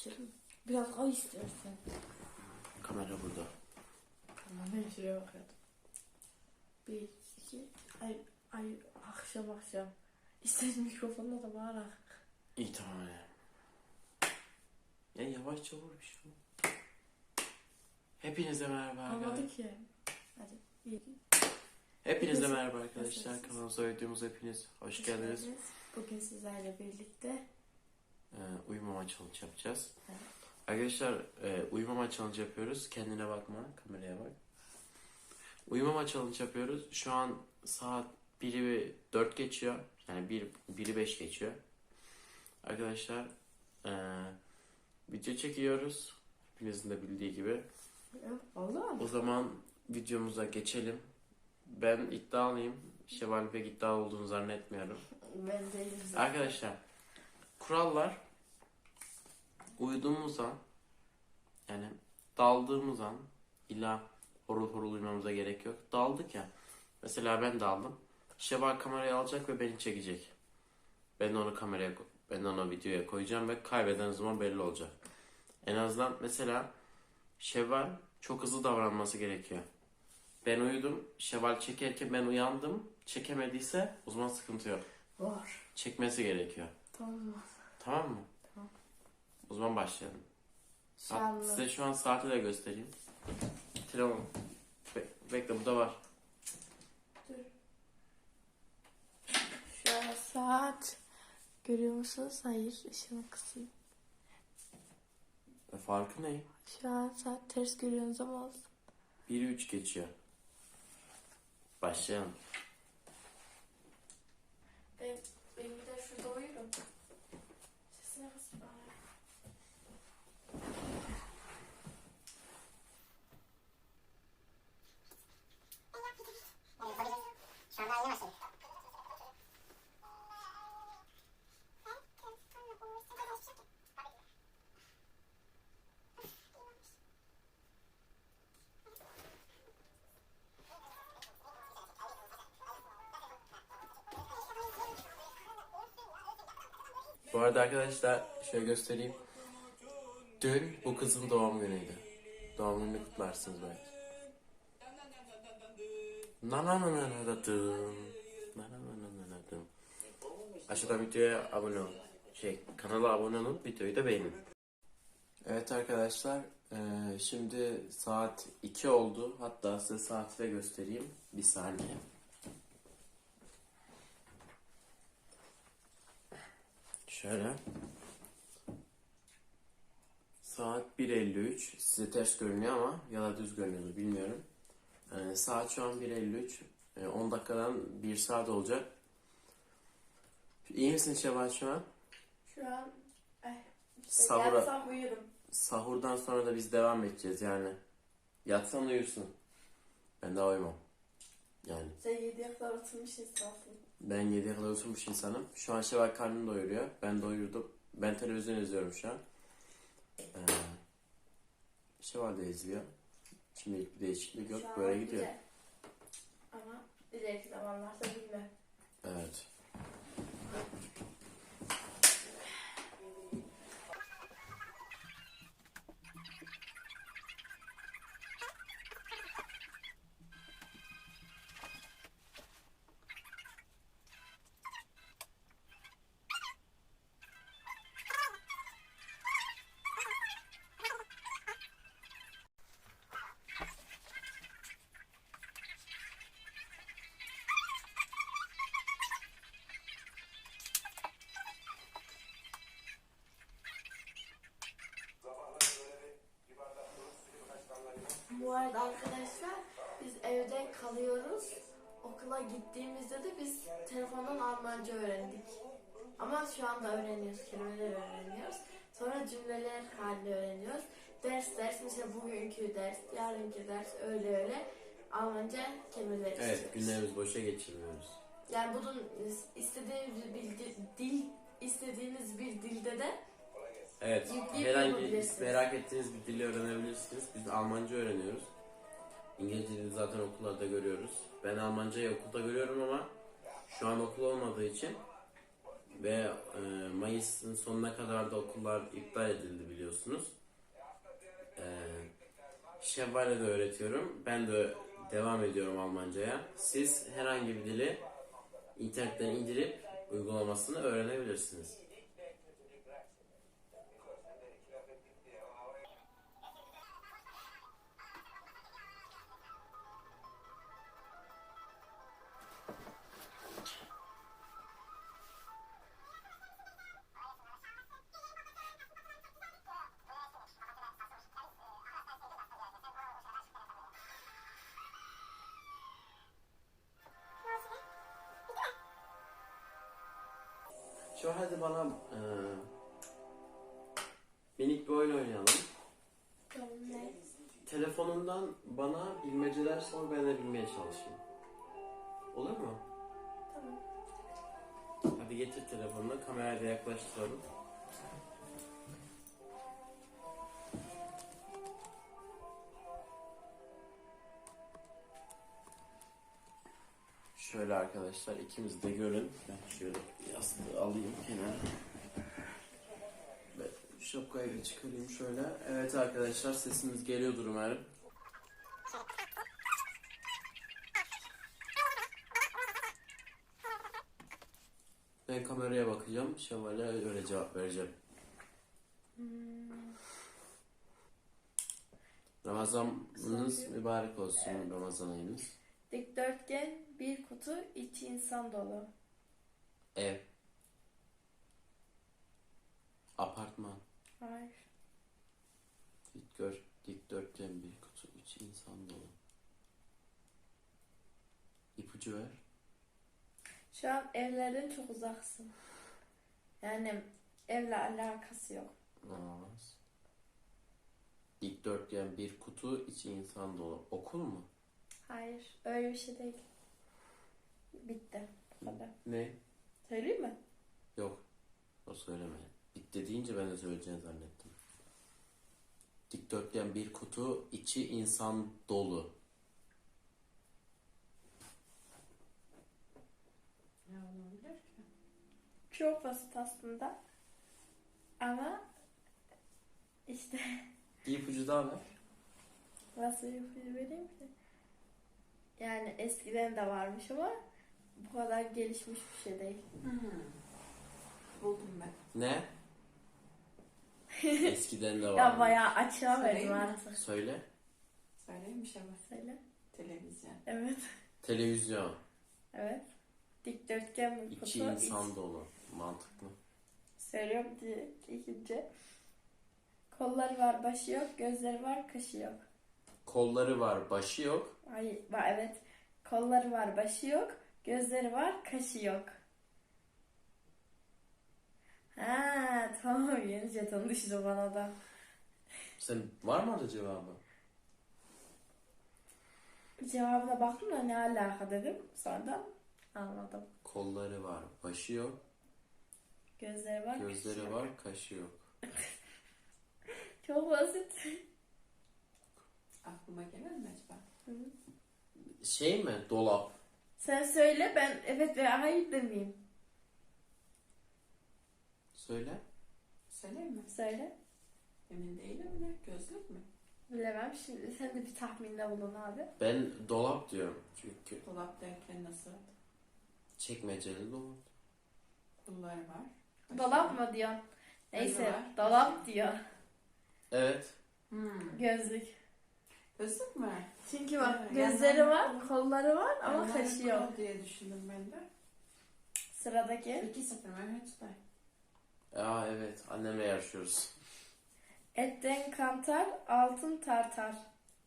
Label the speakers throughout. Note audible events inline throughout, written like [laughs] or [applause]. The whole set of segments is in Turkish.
Speaker 1: Açalım. Biraz o istersen.
Speaker 2: Kamera burada.
Speaker 1: Tamam ben şuraya bakıyordum. Bir, iki, ay, ay, akşam akşam. İstersen mikrofonla da bağırak.
Speaker 2: İyi tamam ya. Ya yavaşça vur bir şey. Hepinize merhaba arkadaşlar.
Speaker 1: Olmadı ki. Hadi. İki.
Speaker 2: Hepinize merhaba arkadaşlar. Kanalımıza videomuza hepiniz hoş geldiniz.
Speaker 1: Bugün sizlerle birlikte
Speaker 2: Ee, uyumama challenge yapacağız.
Speaker 1: Evet.
Speaker 2: Arkadaşlar e, uyumama challenge yapıyoruz. Kendine bakma, kameraya bak. Uyumama challenge yapıyoruz. Şu an saat 1'i 4 geçiyor. Yani 1, 1'i 5 geçiyor. Arkadaşlar e, video çekiyoruz. Hepinizin de bildiği gibi.
Speaker 1: Mu?
Speaker 2: O zaman videomuza geçelim. Ben iddialıyım. Şevval pek iddialı olduğunu zannetmiyorum.
Speaker 1: Ben değilim zaten.
Speaker 2: Arkadaşlar kurallar uyuduğumuz an yani daldığımız an illa horul horul uyumamıza gerek yok. Daldık ya. Mesela ben daldım. Şevval kamerayı alacak ve beni çekecek. Ben de onu kameraya ben de onu videoya koyacağım ve kaybeden zaman belli olacak. En azından mesela Şevval çok hızlı davranması gerekiyor. Ben uyudum. Şevval çekerken ben uyandım. Çekemediyse o zaman sıkıntı yok
Speaker 1: Var.
Speaker 2: çekmesi gerekiyor.
Speaker 1: Tamam?
Speaker 2: Tamam mı?
Speaker 1: Tamam.
Speaker 2: O zaman başlayalım.
Speaker 1: An
Speaker 2: size şu an saati de göstereyim. Telefon. Be- bekle bu da var.
Speaker 1: Şu an saat görüyor musunuz? Hayır, ışığını kısayım.
Speaker 2: E, farkı ne?
Speaker 1: Şu an saat ters görüyorsunuz ama olsun.
Speaker 2: 1'i 3 geçiyor. Başlayalım.
Speaker 1: Ben, ben bir de şurada uyurum. Sesine kız bari.
Speaker 3: Şu anda aynı başladık.
Speaker 2: Bu arada arkadaşlar şöyle göstereyim. Dün bu kızın doğum günüydü. Doğum gününü kutlarsınız belki. Na na na na na da dın. Na na na na na na dın. Aşağıdan videoya abone olun. Şey kanala abone olun videoyu da beğenin. Evet arkadaşlar eee, şimdi saat 2 oldu. Hatta size saati de göstereyim. Bir saniye. Şöyle. Saat 1.53. Size ters görünüyor ama ya da düz görünüyor bilmiyorum. Ee, saat şu an 1.53. Ee, 10 dakikadan 1 saat olacak. İyi misin Şevval şu an?
Speaker 1: Şu an eh, işte
Speaker 2: Sahura-
Speaker 1: yatsam uyurum.
Speaker 2: Sahurdan sonra da biz devam edeceğiz yani. Yatsan uyursun. Ben daha uyumam. Yani
Speaker 1: Sen 7'ye kadar oturmuş insansın.
Speaker 2: ben 7'ye kadar oturmuş insanım. Şu an Şevval karnını doyuruyor. Ben doyurdum. Ben televizyon izliyorum şu an. Ee, Şevval de izliyor. Şimdilik bir değişiklik yok.
Speaker 1: Şu an
Speaker 2: Böyle gidiyor.
Speaker 1: güzel. Ama ileriki zamanlarda bilmem.
Speaker 2: Evet.
Speaker 1: Bugünkü ders, yarınki ders öyle öyle Almanca kelimeler
Speaker 2: Evet,
Speaker 1: işliyoruz.
Speaker 2: günlerimizi boşa geçirmiyoruz.
Speaker 1: Yani bunun istediğiniz bir dil, dil istediğiniz bir dilde de
Speaker 2: Evet,
Speaker 1: Yükleyip
Speaker 2: herhangi
Speaker 1: yapabilirsiniz.
Speaker 2: merak ettiğiniz bir dili öğrenebilirsiniz. Biz Almanca öğreniyoruz. İngilizce dili zaten okullarda görüyoruz. Ben Almancayı okulda görüyorum ama şu an okul olmadığı için Ve e, Mayıs'ın sonuna kadar da okullar iptal edildi biliyorsunuz. Şevval'e de öğretiyorum. Ben de devam ediyorum Almanca'ya. Siz herhangi bir dili internetten indirip uygulamasını öğrenebilirsiniz. Şu hadi bana e, minik bir oyun oynayalım.
Speaker 1: Tamam?
Speaker 2: Telefonundan bana bilmeceler sor ben de bilmeye çalışayım. Olur mu?
Speaker 1: Tamam.
Speaker 2: Hadi getir telefonunu kameraya da yaklaştıralım. Şöyle arkadaşlar ikimiz de görün. Ben şöyle yastığı alayım kenara. Ve şapkayı da çıkarayım şöyle. Evet arkadaşlar sesimiz geliyordur umarım. Ben kameraya bakacağım. Şevval'e öyle cevap vereceğim. Ramazanınız mübarek olsun Ramazan ayınız.
Speaker 1: Dikdörtgen bir kutu içi insan dolu.
Speaker 2: Ev. Apartman.
Speaker 1: Hayır.
Speaker 2: Dikdör, dikdörtgen bir kutu içi insan dolu. İpucu ver.
Speaker 1: Şu an evlerden çok uzaksın. Yani evle alakası yok.
Speaker 2: Olamaz. Dikdörtgen bir kutu içi insan dolu. Okul mu?
Speaker 1: Hayır. Öyle bir şey değil. Bitti. Bu kadar.
Speaker 2: Ne?
Speaker 1: Söyleyeyim mi?
Speaker 2: Yok. O söyleme. Bitti deyince ben de söyleyeceğini zannettim. Dikdörtgen bir kutu, içi insan dolu.
Speaker 4: Ne olabilir ki?
Speaker 1: Çok basit aslında. Ama işte
Speaker 2: Bir ipucu daha ver.
Speaker 1: nasıl ipucu vereyim ki? Yani eskiden de varmış ama bu kadar gelişmiş bir şey değil.
Speaker 4: Buldum ben.
Speaker 2: Ne? [laughs] Eskiden de var.
Speaker 1: Ya bayağı açığa
Speaker 4: mi?
Speaker 1: artık.
Speaker 2: Söyle.
Speaker 4: Şey var.
Speaker 1: Söyle.
Speaker 4: Televizyon.
Speaker 1: Evet.
Speaker 2: Televizyon.
Speaker 1: Evet. Dikdörtgen bir kutu.
Speaker 2: İçi insan dolu. Mantıklı.
Speaker 1: Söylüyorum diye ikinci. Kolları var, başı yok, gözleri var, kaşı yok.
Speaker 2: Kolları var, başı yok.
Speaker 1: Ay, va- evet. Kolları var, başı yok, gözleri var, kaşı yok. Ha, tamam [laughs] yeni jeton düştü bana da.
Speaker 2: Sen var mı orada cevabı?
Speaker 1: Cevabına baktım da ne alaka dedim. Sonradan anladım.
Speaker 2: Kolları var, başı yok.
Speaker 1: Gözleri var, kaşı
Speaker 2: Gözleri
Speaker 1: yok.
Speaker 2: var, kaşı yok. [laughs]
Speaker 1: Çok basit.
Speaker 4: Aklıma gelir mi acaba?
Speaker 2: Şey mi? Dolap.
Speaker 1: Sen söyle ben evet veya hayır demeyeyim.
Speaker 2: Söyle.
Speaker 4: Söyleyeyim mi?
Speaker 1: Söyle.
Speaker 4: Emin değilim ne? Gözlük mü?
Speaker 1: Bilemem şimdi. Sen de bir tahminde bulun abi.
Speaker 2: Ben dolap diyorum. Çünkü
Speaker 4: Dolap derken nasıl?
Speaker 2: çekmeceli dolap.
Speaker 4: Kolları var. Başı
Speaker 1: Dolap mı diyorsun? Neyse dolap diyor.
Speaker 2: Evet.
Speaker 4: Hmm.
Speaker 1: Gözlük.
Speaker 4: Gözlük mü?
Speaker 1: Çünkü bak
Speaker 4: Evet,
Speaker 1: gözleri
Speaker 4: yandan
Speaker 1: var, kolları var ama
Speaker 4: Yanları
Speaker 1: kaşı yok.
Speaker 4: kol diye düşündüm ben de.
Speaker 1: Sıradaki.
Speaker 4: İki sıfır Mehmet Usta.
Speaker 2: Aa evet. Annemle yarışıyoruz.
Speaker 1: Etten kantar, altın tartar.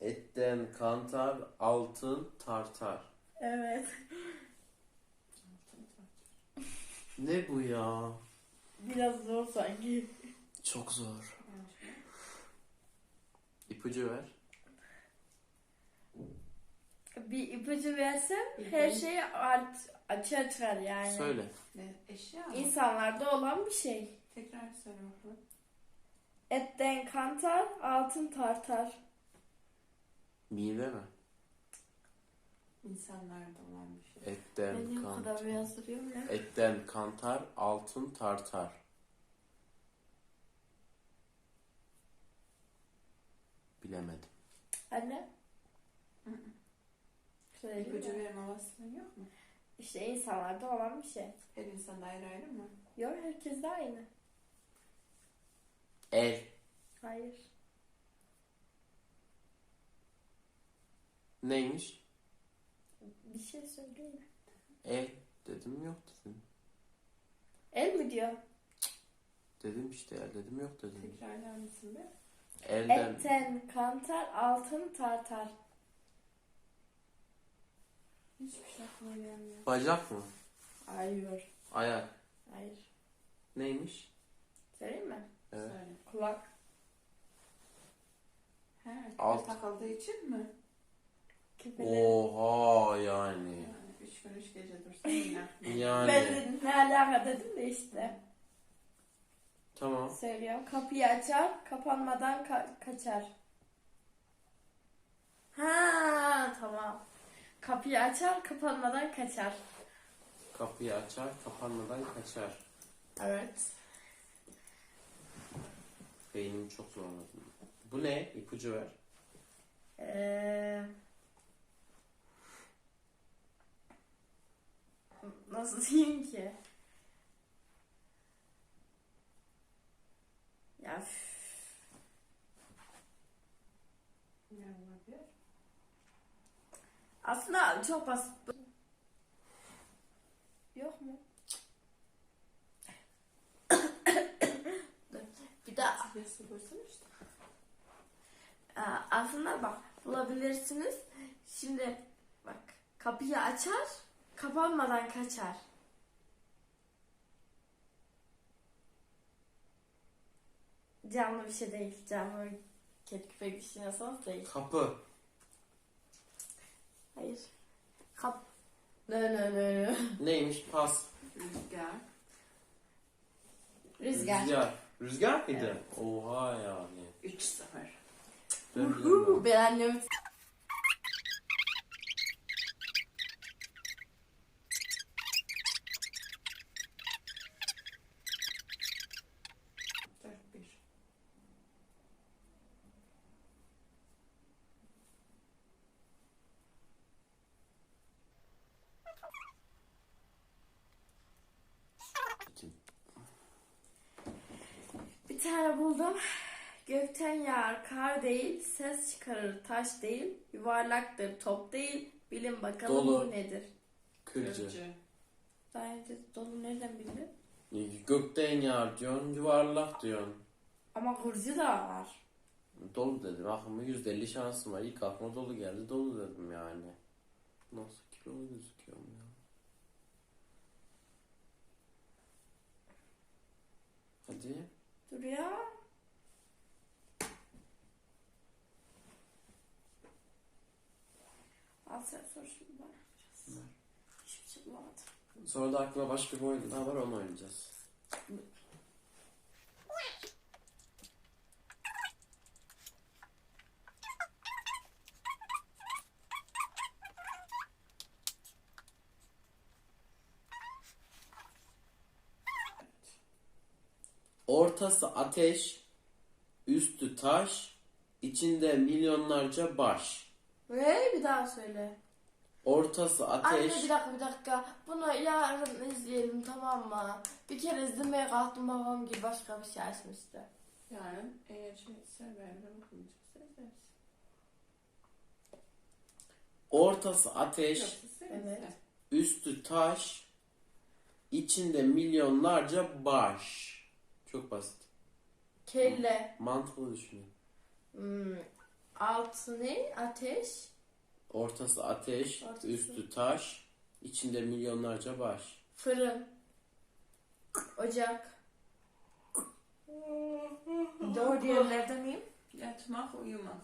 Speaker 2: Etten kantar, altın tartar.
Speaker 1: Evet. [laughs]
Speaker 2: Ne bu ya?
Speaker 1: Biraz zor sanki.
Speaker 2: Çok zor. İpucu ver.
Speaker 1: Bir ipucu versem her
Speaker 4: ipucu.
Speaker 1: şey art, açığa çıkar yani.
Speaker 2: Söyle.
Speaker 4: Ne? Eşya mı?
Speaker 1: İnsanlarda olan bir şey.
Speaker 4: Tekrar söyle bakalım.
Speaker 1: Etten kantar, altın tartar.
Speaker 2: Mide mi?
Speaker 4: İnsanlarda olan bir şey.
Speaker 2: Etten
Speaker 1: Ben niye bu kadar duruyorum ya?
Speaker 2: Etten kantar, altın tartar. Bilemedim.
Speaker 1: Anne. Söyleyeyim
Speaker 4: İpucu
Speaker 1: mi?
Speaker 4: verme olasılığın yok mu?
Speaker 1: İşte insanlarda olan bir şey.
Speaker 4: Her insanda ayrı ayrı mı?
Speaker 1: Yok herkes de aynı.
Speaker 2: El.
Speaker 1: Hayır.
Speaker 2: Neymiş?
Speaker 1: Bir şey söyleyeyim.
Speaker 2: El. Dedim yok dedim.
Speaker 1: El mi diyor?
Speaker 2: Dedim işte el dedim yok dedim.
Speaker 4: Tekrarlar mısın be?
Speaker 2: Elden.
Speaker 1: Etten kantar, altın tartar.
Speaker 4: Hiçbir şey aklıma gelmiyor.
Speaker 2: Bacak mı?
Speaker 1: Hayır.
Speaker 2: Ayak.
Speaker 1: Hayır.
Speaker 2: Neymiş?
Speaker 1: Söyleyeyim mi?
Speaker 2: Evet.
Speaker 4: Söyle.
Speaker 1: Kulak.
Speaker 4: He,
Speaker 2: Alt.
Speaker 4: takıldığı için mi?
Speaker 1: Küpeleri.
Speaker 2: Oha yani.
Speaker 4: Yani üç gün üç gece dursa yine. [laughs]
Speaker 2: Yani.
Speaker 1: Ben dedim ne alaka dedim de işte.
Speaker 2: Tamam.
Speaker 1: Söylüyorum. Kapıyı açar, kapanmadan ka- kaçar. Ha tamam. Kapıyı açar, kapanmadan kaçar.
Speaker 2: Kapıyı açar, kapanmadan kaçar.
Speaker 1: Evet.
Speaker 2: Beynimi çok zorladım. Bu ne? İpucu ver.
Speaker 1: Ee, nasıl diyeyim ki? Ya üf,
Speaker 4: Ne olabilir?
Speaker 1: Aslında çok basit. Yok mu? [coughs] Bir daha
Speaker 4: işte.
Speaker 1: Aslında bak bulabilirsiniz. Şimdi bak kapıyı açar, kapanmadan kaçar. Canlı bir şey değil. Canlı bir kedi köpek düşünüyorsanız değil.
Speaker 2: Kapı.
Speaker 1: Hayır. Kap... Nö nö nö nö.
Speaker 2: Neymiş? Pas.
Speaker 4: Rüzgar.
Speaker 1: Rüzgar.
Speaker 2: Rüzgar. Rüzgar mıydı? Oha yani.
Speaker 4: 3-0.
Speaker 2: Ben
Speaker 1: Uhu,
Speaker 2: bilemem.
Speaker 1: ben annemi
Speaker 4: Dört bir.
Speaker 1: bir tane buldum. Gökten yağar kar değil, ses çıkarır taş değil, yuvarlaktır top değil. Bilin bakalım
Speaker 2: Dolu.
Speaker 1: bu nedir?
Speaker 2: Kırıcı.
Speaker 1: Önce dolu nereden bildin?
Speaker 2: Gökten yağar diyorsun, yuvarlak diyorsun.
Speaker 1: Ama hırcı da var.
Speaker 2: Dolu dedim. Aklıma %50 şansım var. İlk aklıma dolu geldi. Dolu dedim yani. Nasıl kilolu gözüküyorum ya. Hadi.
Speaker 1: Dur ya. Al sen sor şimdi bana.
Speaker 2: Ver.
Speaker 1: Hiçbir şey bulamadım.
Speaker 2: Sonra da aklıma başka bir oyun daha var onu oynayacağız. Ortası ateş, üstü taş, içinde milyonlarca baş.
Speaker 1: Ve bir daha söyle.
Speaker 2: Ortası ateş,
Speaker 1: Anne bir dakika bir dakika. Bunu yarın izleyelim tamam mı? Bir kere izlemeye kalktım babam gibi başka bir şey açmıştı.
Speaker 4: Yarın eğer şey serverine bakılacaksa izleriz.
Speaker 2: ortası ateş,
Speaker 4: Yoksa
Speaker 1: Evet.
Speaker 2: üstü taş, içinde milyonlarca baş. Çok basit.
Speaker 1: Kelle.
Speaker 2: Mantıklı düşünün.
Speaker 1: Hmm. Altı ne? Ateş.
Speaker 2: Ortası ateş,
Speaker 1: Ortası.
Speaker 2: üstü taş, içinde milyonlarca baş.
Speaker 1: Fırın. Ocak. Doğru [laughs] yerlerde miyim?
Speaker 4: Yatmak, uyumak.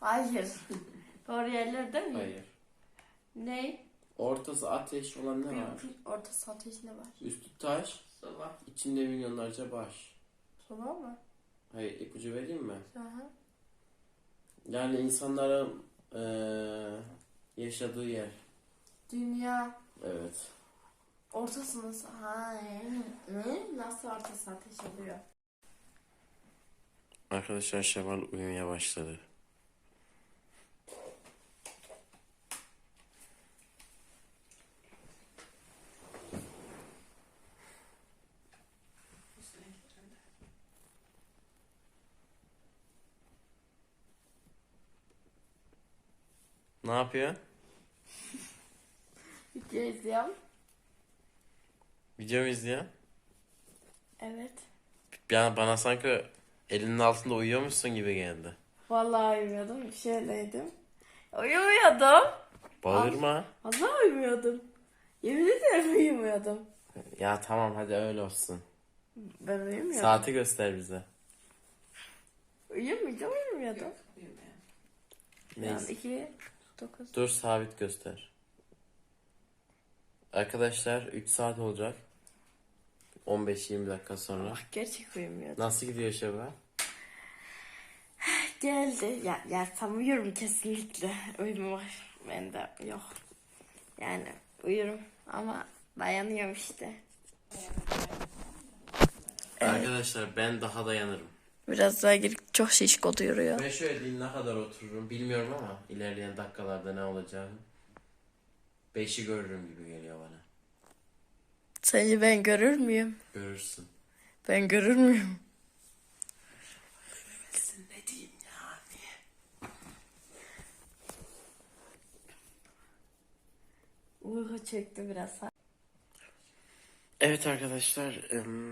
Speaker 1: Hayır. [laughs] Doğru yerlerde miyim?
Speaker 2: Hayır.
Speaker 1: Ne?
Speaker 2: Ortası ateş olan ne var?
Speaker 1: Orta ateş ne var?
Speaker 2: Üstü taş,
Speaker 4: Soba.
Speaker 2: içinde milyonlarca baş.
Speaker 1: Soba mı?
Speaker 2: Hayır, ipucu vereyim mi?
Speaker 1: Aha.
Speaker 2: Yani insanların eee, yaşadığı yer.
Speaker 1: Dünya
Speaker 2: Evet.
Speaker 1: ortasını ha ne? Nasıl ortası ateş oluyor?
Speaker 2: Arkadaşlar Şevval uyumaya başladı. Ne yapıyor?
Speaker 1: Video izliyorum.
Speaker 2: Video mu izliyor?
Speaker 1: Evet.
Speaker 2: Yani bana sanki elinin altında uyuyormuşsun gibi geldi.
Speaker 1: Vallahi uyumuyordum. Şöyleydim. Uyumuyordum.
Speaker 2: Bağırma.
Speaker 1: Vallahi uyumuyordum. Yemin ederim uyumuyordum.
Speaker 2: Ya tamam hadi öyle olsun.
Speaker 1: Ben uyumuyordum.
Speaker 2: Saati göster bize.
Speaker 1: Uyumayacağım uyumuyordum.
Speaker 4: Uyumayan.
Speaker 1: Yani
Speaker 2: Neyse.
Speaker 1: 2 9
Speaker 2: Dur sabit göster. Arkadaşlar 3 saat olacak. 15-20 dakika sonra.
Speaker 1: Bak gerçek uyumuyordum.
Speaker 2: Nasıl gidiyor Şevval? [sighs]
Speaker 1: Geldi. Ya, ya tam uyurum kesinlikle. Uyum var. Bende yok. Yani uyurum ama dayanıyorum işte.
Speaker 2: Arkadaşlar ben daha dayanırım.
Speaker 1: Biraz daha girip çok şişko duyuruyor.
Speaker 2: Ben şöyle değil ne kadar otururum bilmiyorum ama ilerleyen dakikalarda ne olacağını. 5'i görürüm gibi geliyor bana.
Speaker 1: Sence ben görür müyüm?
Speaker 2: Görürsün.
Speaker 1: Ben görür müyüm?
Speaker 2: Ne diyeyim yani?
Speaker 1: Uyku çekti biraz.
Speaker 2: Evet arkadaşlar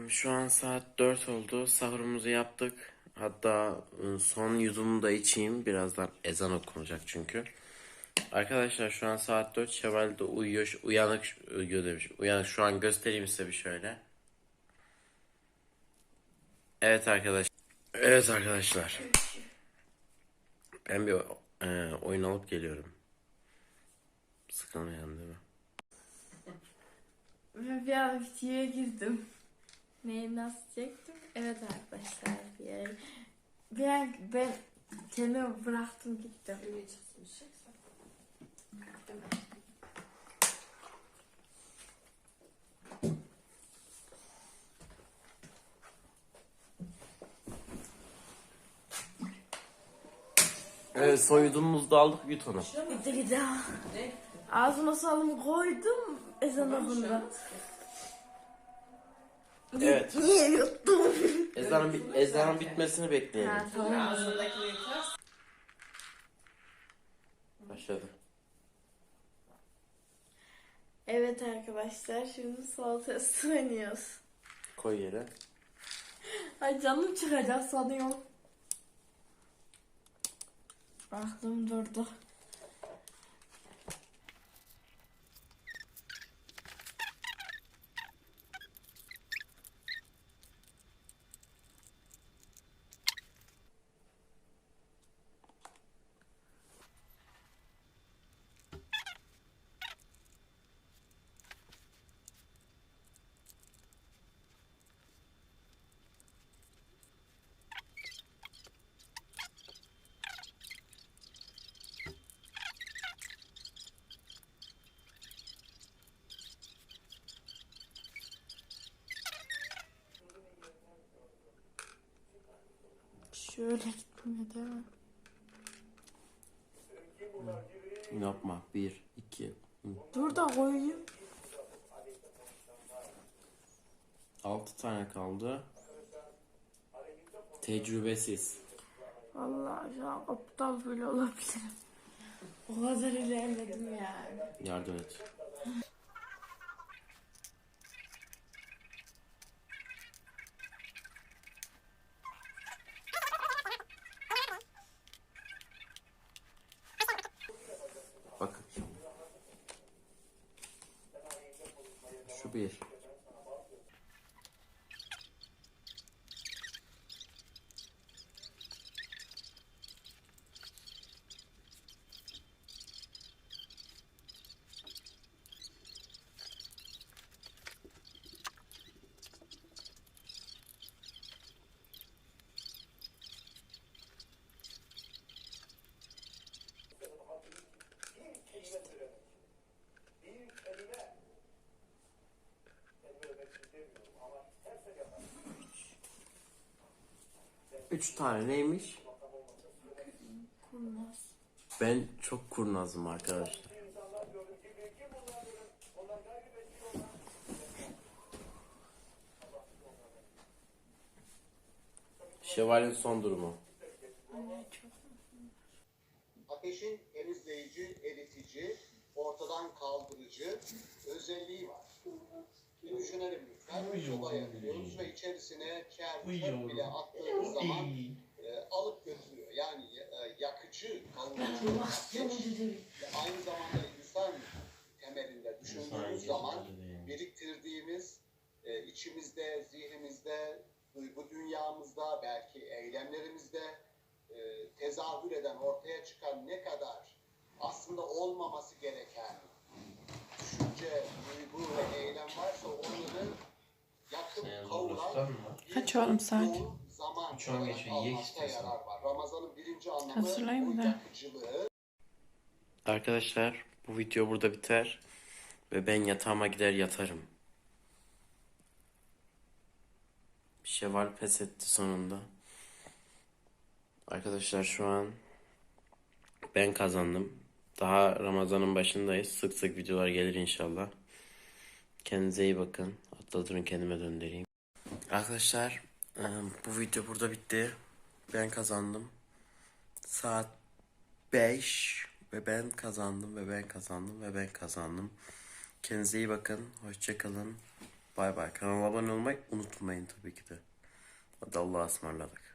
Speaker 2: şu an saat 4 oldu. Sahurumuzu yaptık. Hatta e, son yudumu da içeyim. Birazdan ezan okunacak çünkü. Arkadaşlar şu an saat 4. Şevval de uyuyor. Uyanık uyuyor demiş. Uyanık şu an göstereyim size bir şöyle. Evet arkadaşlar. Evet arkadaşlar. Ben bir e, oyun alıp geliyorum. Sıkılmayan değil mi?
Speaker 1: Ben bir an videoya girdim. Neyi nasıl çektim? Evet arkadaşlar. Bir, yer- bir an ben kendimi bıraktım gittim.
Speaker 4: Ümit çizmişsin. Mi?
Speaker 2: Evet soyudumumuzu da aldık yut onu.
Speaker 1: Gitti gitti.
Speaker 4: Ne?
Speaker 1: Ağzıma salım koydum. Ezan okundu.
Speaker 2: Evet. [laughs]
Speaker 1: Niye yuttum?
Speaker 2: Ezanın, bit- ezanın bitmesini bekleyelim.
Speaker 1: Ha, tamam.
Speaker 4: Ağzındakini yıkarsın.
Speaker 1: Evet arkadaşlar şimdi sol test oynuyoruz.
Speaker 2: Koy yere.
Speaker 1: Ay canım çıkacak sanıyorum. Aklım durdu. Şöyle gitmiyor değil mi?
Speaker 2: Yapma. Bir, iki,
Speaker 1: Dur da koyayım.
Speaker 2: altı tane kaldı. Tecrübesiz.
Speaker 1: Vallahi şu an aptal bile olabilirim. O kadar ilerledim yani.
Speaker 2: Yardım et. Bakın. Şu Üç tane neymiş?
Speaker 1: Kurnaz.
Speaker 2: Ben çok kurnazım arkadaşlar. Şeval'in son durumu.
Speaker 5: Ateşin temizleyici, eritici, ortadan kaldırıcı özelliği var. Bir düşünelim lütfen. Bir soba yakıyoruz ve içerisine çöp bile attığımız zaman e, alıp götürüyor. Yani e, yakıcı, ve aynı zamanda insan temelinde düşündüğümüz zaman biriktirdiğimiz e, içimizde, zihnimizde, duygu dünyamızda, belki eylemlerimizde e, tezahür eden, ortaya çıkan ne kadar aslında olmaması gereken düşünce, duygu ve eylem varsa onları
Speaker 4: Kaç oğlum saat?
Speaker 6: Üç on geçiyor, ye istiyorsan.
Speaker 5: yarar var. Ramazan'ın birinci anlamı
Speaker 4: Hazırlayayım da.
Speaker 2: Arkadaşlar bu video burada biter. Ve ben yatağıma gider yatarım. Şeval pes etti sonunda. Arkadaşlar şu an ben kazandım. Daha Ramazan'ın başındayız. Sık sık videolar gelir inşallah. Kendinize iyi bakın. Hatta durun kendime döndüreyim. Arkadaşlar e, bu video burada bitti. Ben kazandım. Saat 5 ve ben kazandım ve ben kazandım ve ben kazandım. Kendinize iyi bakın. Hoşçakalın. Bay bay. Kanala abone olmayı unutmayın tabii ki de. Hadi Allah'a ısmarladık.